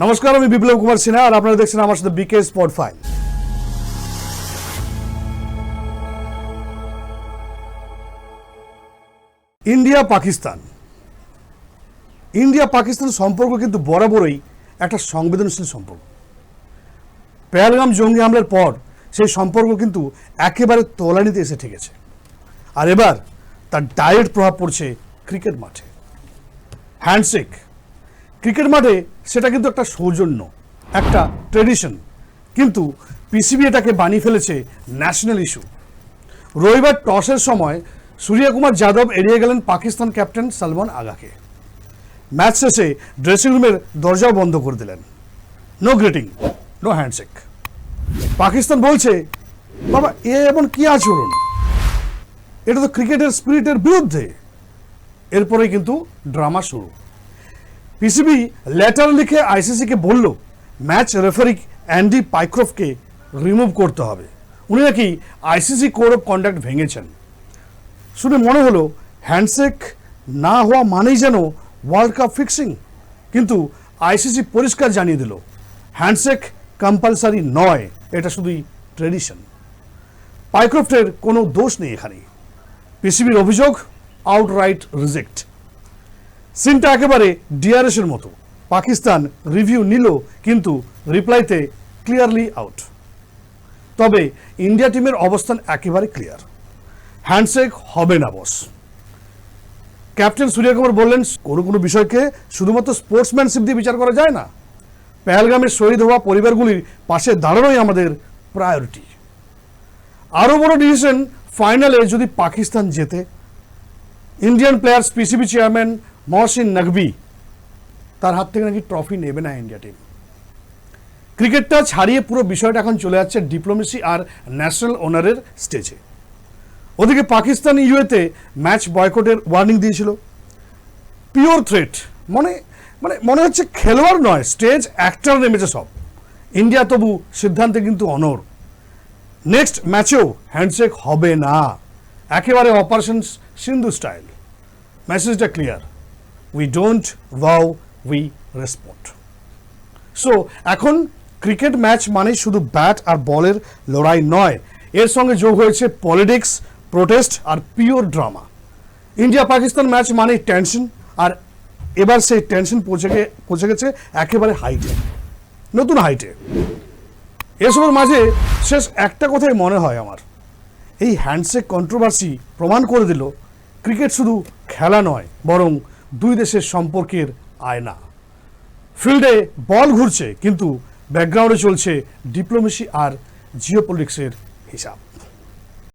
নমস্কার, আমি বিপ্লব কুমার সিনহা আর আপনারা দেখছেন আমার সাথে BK spot file. India, Pakistan. India, Pakistan সম্পর্ক কিন্তু বরাবরই একটা সংবেদনশীল সম্পর্ক। পেহেলগাম জঙ্গি হামলার পর সেই সম্পর্ক কিন্তু একেবারে তলানিতে এসে ঠেকেছে। আর এবার তার ডাইরেক্ট প্রভাব পড়ছে ক্রিকেট মাঠে। হ্যান্ডশেক ক্রিকেট মাঠে সেটা কিন্তু একটা সৌজন্য, একটা ট্রেডিশন কিন্তু পিসিবি এটাকে বানিয়ে ফেলেছে ন্যাশনাল ইস্যু রবিবার টসের সময় সূর্যকুমার যাদব এড়িয়ে গেলেন পাকিস্তান ক্যাপ্টেন সালমান আগাকে। ম্যাচ শেষে ড্রেসিং রুমের দরজাও বন্ধ করে দিলেন। No greeting no handshake Pakistan বলছে, বাবা, এ এমন কি আচরণ? এটা তো ক্রিকেটের স্পিরিটের বিরুদ্ধে। এরপরে কিন্তু ড্রামা শুরু। পিসিবি লেটার লিখে আইসিসিকে বলল ম্যাচ রেফারি অ্যান্ডি পাইক্রফকে রিমুভ করতে হবে। উনি নাকি আইসিসি কোড অফ কন্ডাক্ট ভেঙেছেন। শুনে মনে হলো হ্যান্ডশেক না হওয়া মানেই যেন ওয়ার্ল্ড কাপ ফিক্সিং কিন্তু আইসিসি পরিষ্কার জানিয়ে দিল হ্যান্ডশেক কম্পালসারি নয়, এটা শুধুই ট্রেডিশন পাইক্রফটের কোনো দোষ নেই এখানে। পিসিবির অভিযোগ আউটরাইট রিজেক্ট সিনটা একেবারে ডিআরএস এর মতো। পাকিস্তান রিভিউ নিল, কিন্তু রিপ্লাইতে ক্লিয়ারলি আউট। তবে ইন্ডিয়া টিমের অবস্থান একেবারে ক্লিয়ার। হ্যান্ডশেক হবে না, বস। ক্যাপ্টেন সূর্যকুমার বললেন, কোনো কোনো বিষয়কে শুধুমাত্র স্পোর্টসম্যানশিপ দিয়ে বিচার করা যায় না। পেহেলগামের শহীদ হওয়া পরিবারগুলির পাশে দাঁড়ানোই আমাদের প্রায়োরিটি। আরও বড় ডিসিশন ফাইনালে যদি পাকিস্তান জেতে। Indian players, PCB chairman Mohsin Naqvi তার হাত থেকে নাকি ট্রফি নেবে না ইন্ডিয়া টিম। ক্রিকেটটা ছাড়িয়ে পুরো বিষয়টা এখন চলে যাচ্ছে ডিপ্লোমেসি আর ন্যাশনাল ওনারের স্টেজে। ওদিকে পাকিস্তান ইউএতে ম্যাচ বয়কটের ওয়ার্নিং দিয়েছিল। পিওর থ্রেট মানে মানে মনে হচ্ছে খেলোয়াড় নয়, স্টেজ অ্যাক্টার নেমেছে সব। ইন্ডিয়া তবু সিদ্ধান্তে কিন্তু অনর নেক্সট ম্যাচেও হ্যান্ডশেক হবে না। একেবারে অপারেশন সিন্ধু স্টাইল। মেসেজটা clear. We don't bow we respond so এখন ক্রিকেট ম্যাচ মানে শুধু ব্যাট আর বলের লড়াই নয়। এর সঙ্গে যোগ হয়েছে পলিটিক্স প্রোটেস্ট আর pure drama India Pakistan match মানে টেনশন আর এবার সেই টেনশন পৌঁছে গে পৌঁছে গেছে একেবারে হাইটে নতুন হাইটে এসবের মাঝে শেষ একটা কথাই মনে হয় আমার। এই হ্যান্ডশেক কন্ট্রোভার্সি প্রমাণ করে দিল ক্রিকেট শুধু খেলা নয়, বরং দুই দেশের সম্পর্কের আয়না। ফিল্ডে বল ঘুরছে কিন্তু ব্যাকগ্রাউন্ডে চলছে ডিপ্লোমেসি আর জিওপলিটিক্সের হিসাব।